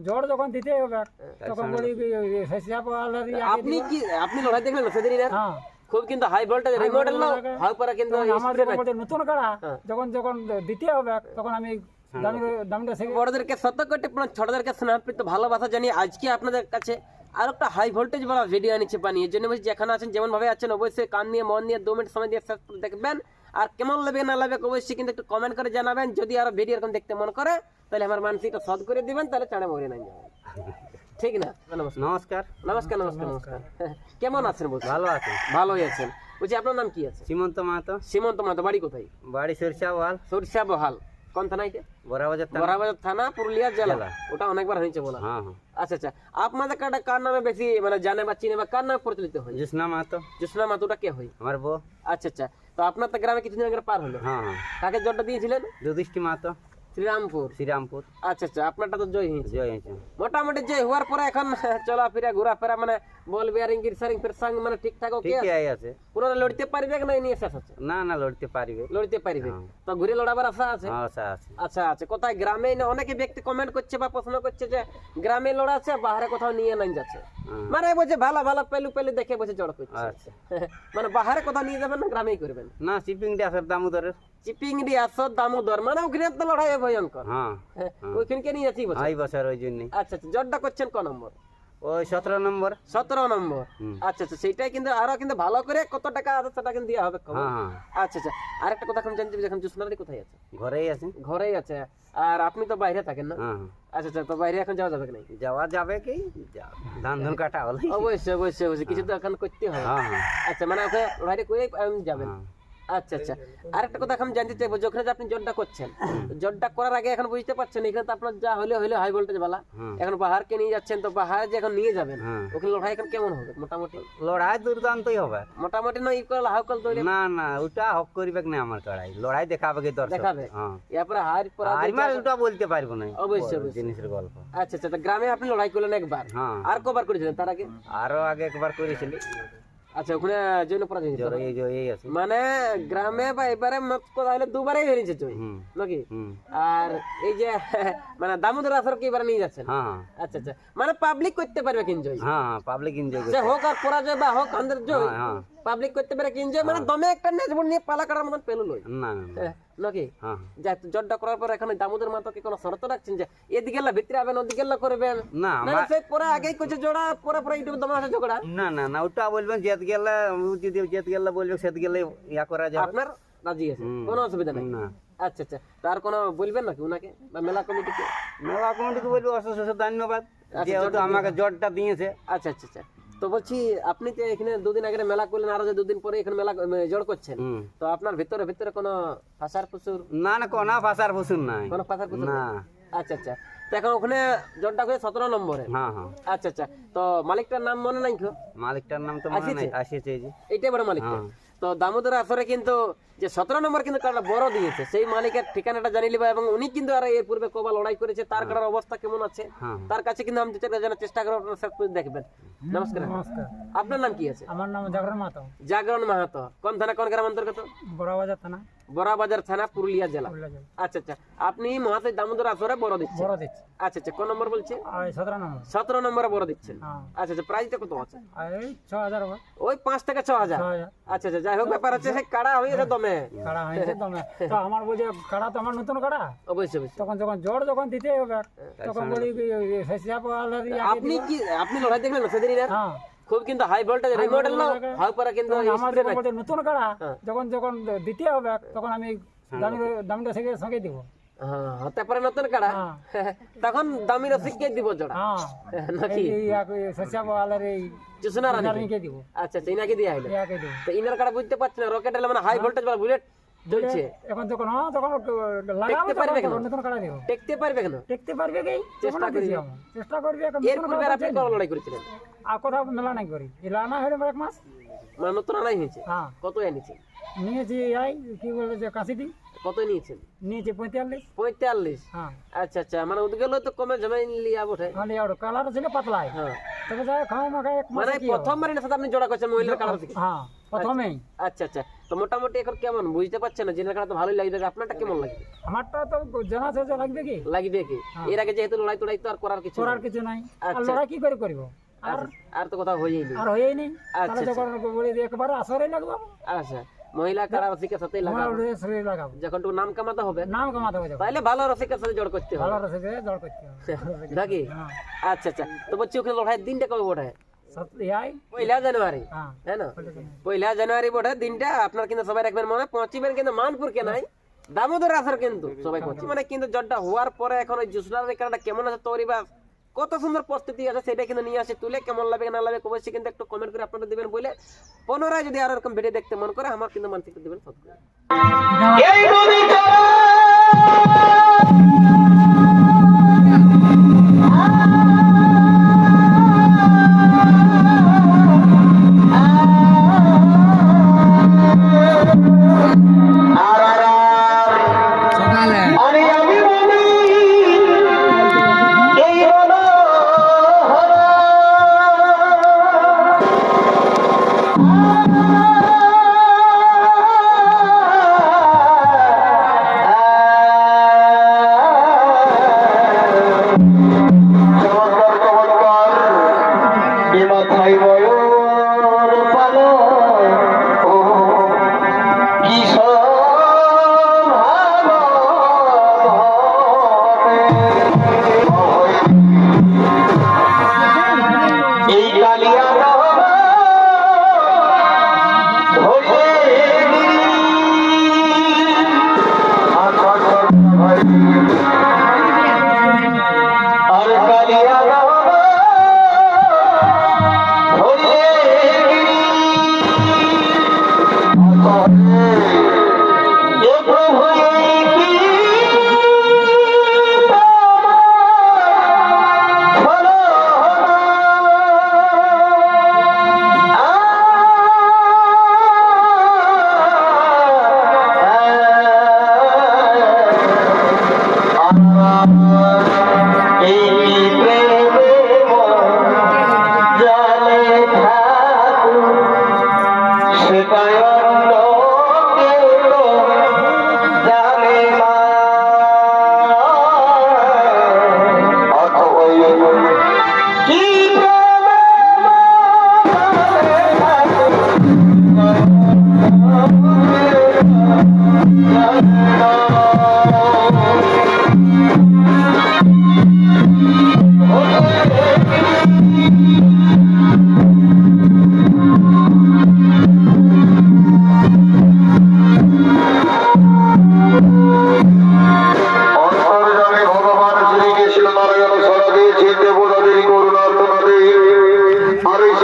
জোর যখন দিতে হবে তখন বলি আপনি কি আপনি লড়াই দেখলেন? হ্যাঁ খুব কিন্তু হাই ভোল্টেজ রিমোডেল হাই পারা কিন্তু। বলছে নতুন কাড়া হ্যাঁ। যখন যখন দিতে হবে তখন আমি শিখে বড়দেরকে সতর্ক টিপ ছোটদেরকে স্নেহপ্রীত ভালোবাসা জানিয়ে আজকে আপনাদের কাছে আর একটা হাই ভোল্টেজ বলা ভিডিও আনিছে পানি এর জন্য বলছি যেখানে আছেন যেমন ভাবে আছেন অবশ্যই কান নিয়ে মন নিয়ে দু মিনিট সময় দিয়ে দেখবেন আর কেমন লাগবে না লাগবে অবশ্যই কিন্তু একটু কমেন্ট করে জানাবেন। যদি আরও ভিডিও এরকম দেখতে মন করে তাহলে আমার মানসিকটা সদ করে দিবেন তাহলে চাড়ে মরে না যাবেন। ঠিক না? নমস্কার। নমস্কার নমস্কার নমস্কার। কেমন আছেন বলছি? ভালো আছি। ভালোই আছেন। বলছি আপনার নাম কি আছে? সীমন্ত মাহাতো। সীমন্ত মাতো বাড়ি কোথায়? বাড়ি সরিষা বহাল। সরিষা বহাল। কোন থানা এটা? বড়াবাজার থানা। বরাবাজার থানা পুরুলিয়া জেলা। ওটা অনেকবার হয়েছে বলা। হ্যাঁ হ্যাঁ। আচ্ছা আচ্ছা। আপনাদের কাটা কার নামে বেশি মানে জানে বা চিনে বা কার নামে প্রচলিত হয়? জ্যোৎস্না মাহাতো। জোসনা ওটা কে হয়? আমার বউ। আচ্ছা আচ্ছা। তো আপনার তো গ্রামে কিছুদিন আগে পার হলো। হ্যাঁ। কাকে জলটা দিয়েছিলেন? যুধিষ্ঠি মাহাতো শ্রীরামপুর? শ্রীরামপুর। আচ্ছা আচ্ছা আপনারটা তো জয় হয়েছে জয় হয়েছে মোটামুটি জয় হওয়ার পরে এখন চলাফেরা ঘোরাফেরা মানে বল বিয়ারিং গিরসারিং ফের সঙ্গ মানে ঠিকঠাক ওকে ঠিকই আছে? পুরো লড়তে পারবে না নিয়ে শেষ আছে না না লড়তে পারিবে। লড়তে পারবে। হ্যাঁ। তো ঘুরে লড়াবার আশা আছে? হ্যাঁ আশা আছে। আচ্ছা আচ্ছা কোথায় গ্রামে না অনেকে ব্যক্তি কমেন্ট করছে বা প্রশ্ন করছে যে গ্রামে লড়াচ্ছে বাহারে কোথাও নিয়ে নাই যাচ্ছে? হ্যাঁ। মানে বলছে ভালো ভালো পেলু পেলু দেখে বসে জড় করছে। আচ্ছা। মানে বাহারে কোথাও নিয়ে যাবেন না গ্রামেই করবেন। না শিপিং আছে দামোদরের। চিপিংড়ি আসর দামোদর মানে ওখানে তো লড়াই ভয়ঙ্কর হ্যাঁ ওইখানকে নিয়ে যাচ্ছি বছর এই বছর ওই জন্যই আচ্ছা আচ্ছা জটটা করছেন ক নম্বর ওই সতেরো নম্বর সতেরো নম্বর আচ্ছা আচ্ছা সেইটাই কিন্তু আরও কিন্তু ভালো করে কত টাকা আছে সেটা কিন্তু দেওয়া হবে আচ্ছা আচ্ছা আরেকটা কথা এখন জানতে যখন জুসনারি কোথায় আছে? ঘরেই আছে। ঘরেই আছে। আর আপনি তো বাইরে থাকেন না। আচ্ছা আচ্ছা তো বাইরে এখন যাওয়া যাবে কি যাওয়া যাবে কি? ধান ধুন কাটা হলে। অবশ্যই অবশ্যই অবশ্যই কিছু তো এখন করতে হবে। আচ্ছা মানে ওকে বাইরে করে যাবেন। আচ্ছা আচ্ছা। আরেকটা কথা এখন জানতে চাইব যখন আপনি জটটা করছেন জটটা করার আগে এখন বুঝতে পারছেন এখানে তো আপনার যা হলে হলে হাই ভোল্টেজ বালা। এখন পাহাড়কে নিয়ে যাচ্ছেন তো পাহাড় যে এখন নিয়ে যাবেন হ্যাঁ। ওখানে লড়াই এখন কেমন হবে? মোটামুটি? লড়াই দুর্দান্তই হবে। মোটামুটি না ই করলে হাউ কল দৌড়ে না না ওটা হক করিবে না আমার লড়াই? লড়াই দেখাবে কি দর্শক? দেখাবে? হ্যাঁ। এরপরে হার পর আর মাল ওটা বলতে পারব না। অবশ্যই। জিনিসের গল্প। আচ্ছা আচ্ছা গ্রামে আপনি লড়াই করলেন একবার? হ্যাঁ। আর কবার করেছিলেন? তার আগে? আরও আগে একবার করেছিলি। আচ্ছা ওখানে জৈন পরাজয় এই যে এই আছে। মানে গ্রামে বা এবারে কথা হলে দুবারই বেরিয়েছে জয় নাকি? আর এই যে মানে দামোদর আসর কি এবারে নিয়ে যাচ্ছেন? হ্যাঁ। আচ্ছা আচ্ছা। মানে পাবলিক করতে পারবে কিন্তু হ্যাঁ পাবলিক এনজয় হোক আর পরাজয় বা হোক আন্দার জয়। হ্যাঁ। পাবলিক করতে পারে কিন্তু মানে দমে একটা নেজবুল নিয়ে পালা কাটার মতন পেল লই। না না, না। হ্যাঁ, নাকি হ্যাঁ। যা জড্ডা করার পর এখানে দামোদর মাতাকে কোনো শর্ত রাখছেন যে এদিকে লা ভিতরে আবেন ওদিকে লা করবেন? না না সে পরে আগেই করছে জোড়া পরে পরে ইউটিউব দমে আছে ঝগড়া। না না না ওটা বলবেন জেত গেলে যদি জেত গেলে বলবে সেত গেলে ইয়া করা যাবে। আপনার রাজি আছে? কোনো অসুবিধা নেই? না। আচ্ছা আচ্ছা তার কোনো বলবেন নাকি ওনাকে বা মেলা কমিটিকে? মেলা কমিটিকে বলব অশেষ ধন্যবাদ। আচ্ছা, যেহেতু আমাকে জটটা দিয়েছে। আচ্ছা আচ্ছা আচ্ছা। তো বলছি আপনি তো এখানে দুদিন আগে মেলা করলেন আরও যে দুদিন পরে এখানে মেলা জড় করছেন। তো আপনার ভিতরে ভিতরে কোনো ফাঁসার ফুসুর না না কোন ফাসার ফুসুর নাই। কোনো ফাঁসার ফুসুর না। আচ্ছা আচ্ছা। তো এখন ওখানে জড়টা করে সতেরো নম্বরে। হ্যাঁ হ্যাঁ। আচ্ছা আচ্ছা। তো মালিকটার নাম মনে নাই কেউ? মালিকটার নাম তো মনে নাই আসিছে? এইটাই বড় মালিকটা। হ্যাঁ। তো দামোদর আসরে কিন্তু যে সতেরো নম্বর কিন্তু কার্ডটা বড় দিয়েছে। সেই মালিকের ঠিকানাটা জানিয়ে লিবা এবং উনি কিন্তু আর এর পূর্বে কবা লড়াই করেছে তার কার্ডের অবস্থা কেমন আছে? হ্যাঁ। তার কাছে কিন্তু আমি দু চারটা জানার চেষ্টা করব আপনার সাথে দেখবেন। নমস্কার। নমস্কার। আপনার নাম কি আছে? আমার নাম জাগরণ মাহাতো। জাগরণ মাহাতো। কোন থানা কোন গ্রাম অন্তর্গত? বড়বাজার থানা। বড়াবাজার থানা পুরুলিয়া জেলা আচ্ছা আচ্ছা আপনি মহাশয় দামোদর আসরে বড় দিচ্ছেন বড় দিচ্ছে আচ্ছা আচ্ছা কোন নম্বর বলছে সতেরো নম্বর সতেরো নম্বরে বড় দিচ্ছেন হ্যাঁ আচ্ছা আচ্ছা প্রাইসটা কত আছে ছ হাজার ওই পাঁচ থেকে ছ হাজার আচ্ছা আচ্ছা যাই হোক ব্যাপার আছে কাড়া হয়ে গেছে দমে কাড়া হয়েছে দমে তো আমার বলছে কাড়া তো আমার নতুন কাড়া অবশ্যই অবশ্যই তখন যখন জোর যখন দিতে হবে তখন বলি আপনি কি আপনি লড়াই দেখলেন না সেদিনই না? হ্যাঁ খুব কিন্তু হাই ভোল্টেজ রিমোডেল না হাই পারা কিন্তু। বলছে নতুন কাড়া হ্যাঁ। যখন যখন দিতে হবে তখন আমি দামি দামিটা সঙ্গে সঙ্গে দিব। হ্যাঁ হতে পারে নতুন কাড়া হ্যাঁ। তখন দামি রসিককে দিব জোড়া। হ্যাঁ। নাকি? এই জুসনা রানী দিব। আচ্ছা আচ্ছা ইনাকে দিয়ে দিব। তো ইনার কাড়া বুঝতে পারছি না রকেট মানে হাই ভোল্টেজ বা বুলেট চলছে। এখন যখন হ্যাঁ তখন লাগাবো দেখতে পারবে কেন? নতুন কাড়া দিব। দেখতে পারবে কেন? দেখতে পারবে কি? চেষ্টা। আমি। চেষ্টা করবি এখন এর নতুন পূর্বে আপনি। কত লড়াই করেছিলেন। আর কোথাও মেলা নাই করি। এই লানা এক মাস মানে নতুন আনাই হয়েছে? হ্যাঁ। কত এনেছেন নিয়েছি এই কি বলে যে কাশিটি কত নিয়েছেন? নিয়েছি পঁয়তাল্লিশ। পঁয়তাল্লিশ? হ্যাঁ। আচ্ছা আচ্ছা মানে ওদিকে তো কমে জমাই লিয়া বটে। খালি আর। কালার ছিল পাতলাই। হ্যাঁ। তবে যাই খাওয়া মাখা এক মানে প্রথম বারের সাথে আপনি জোড়া করছেন মহিলার কাড়া থেকে? হ্যাঁ প্রথমেই। আচ্ছা আচ্ছা তো মোটামুটি এখন কেমন? বুঝতে পারছেন না? জেনারেল কাটা তো ভালোই লাগবে। আপনারটা কেমন লাগবে? আমারটা তো জানা আছে যে লাগবে কি? লাগবে কি? এর আগে যেহেতু লড়াই টড়াই তো আর করার কিছু করার কিছু নাই। আর আচ্ছা। লড়াই কি করে করব? আর আর তো কথা হয়েই নেই। আর হয়েই নেই। আচ্ছা, যখন বলি যে আসরে লাগবো আচ্ছা মহিলা কারা রসিকের সাথেই লাগাবো? লাগাবো। যখন একটু নাম কামাতে হবে। নাম কামাতে হবে তাহলে ভালো রসিকের সাথে জড় করতে হবে। ভালো রসে জল করতে হবে। নাকি? হ্যাঁ। আচ্ছা আচ্ছা। তো বলছি ওখানে দিনটা কবে বটে? পয়লা জানুয়ারি। হ্যাঁ না? পয়লা জানুয়ারি। বটে দিনটা। আপনার কিন্তু সবাই রাখবেন মনে। পৌঁছিবেন কিন্তু মানপুর কে নাই? দামোদর আসর কিন্তু। সবাই পৌঁছে মানে কিন্তু জটটা হওয়ার পরে এখন ওই জুসলার রেখাটা কেমন আছে? তৈরি বা কত সুন্দর প্রস্তুতি আছে সেটা কিন্তু নিয়ে আসে। তুলে কেমন লাগবে, না লাগবে অবশ্যই কিন্তু একটু কমেন্ট করে আপনারা দেবেন বলে পুনরায় যদি আরও এরকম ভিডিও দেখতে মন করে, আমার কিন্তু মানসিক দেবেন। সব 今台湾